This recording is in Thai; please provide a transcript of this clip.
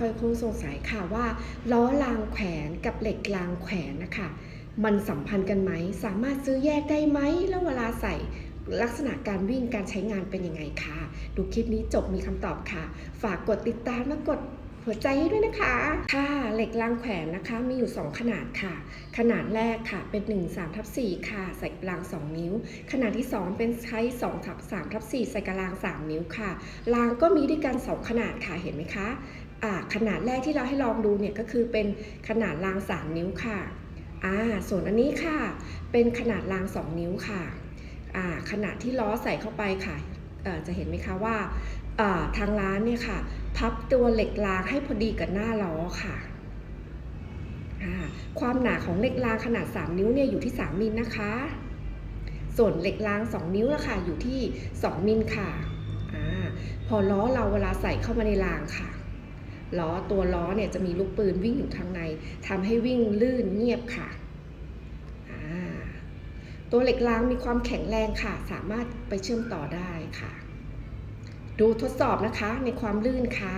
คอยคงสงสัยค่ะว่าล้อรางแขวนกับเหล็กรางแขวนนะคะมันสัมพันธ์กันไหม สามารถซื้อแยกได้ไหม แล้วเวลาใส่ลักษณะการวิ่งการใช้งานเป็นยังไงคะ ดูคลิปนี้จบมีคำตอบค่ะ ฝากกดติดตามและกดหัวใจให้ด้วยนะคะ ค่ะ เหล็กรางแขวนนะคะ มีอยู่ 2 ขนาดค่ะ ขนาดแรกค่ะ เป็น 1 3ทับ4ค่ะ ใส่กลาง 2 นิ้ว ขนาดที่ 2 เป็นใช้2ทับ3ทับ4ใส่กลาง 3 นิ้วค่ะ รางก็มีด้วยกัน 2 ขนาดค่ะ เห็นไหมคะ ขนาดแรกที่เราให้ลองดูเนี่ยก็คือเป็นขนาดราง 3 นิ้วค่ะอ่าส่วนอันนี้ค่ะ เป็นขนาดราง 2 นิ้วค่ะอ่าขนาดที่ล้อใส่เข้าไปค่ะจะเห็นไหมคะว่าทางร้านเนี่ยค่ะ พับตัวเหล็กรางให้พอดีกับหน้าล้อค่ะความหนาของเหล็กรางขนาด 3 นิ้วเนี่ยอยู่ที่ 3 มิลนะคะ ส่วนเหล็กราง 2 นิ้วละค่ะอยู่ที่ 2 มิลค่ะอพอล้อเราเวลาใส่เข้ามาในรางค่ะ ล้อตัวล้อเนี่ยจะมีลูกปืนวิ่งอยู่ข้างในทำให้วิ่งลื่นเงียบค่ะ ตัวเหล็กรางมีความแข็งแรงค่ะ สามารถไปเชื่อมต่อได้ค่ะ ดูทดสอบนะคะในความลื่นค่ะ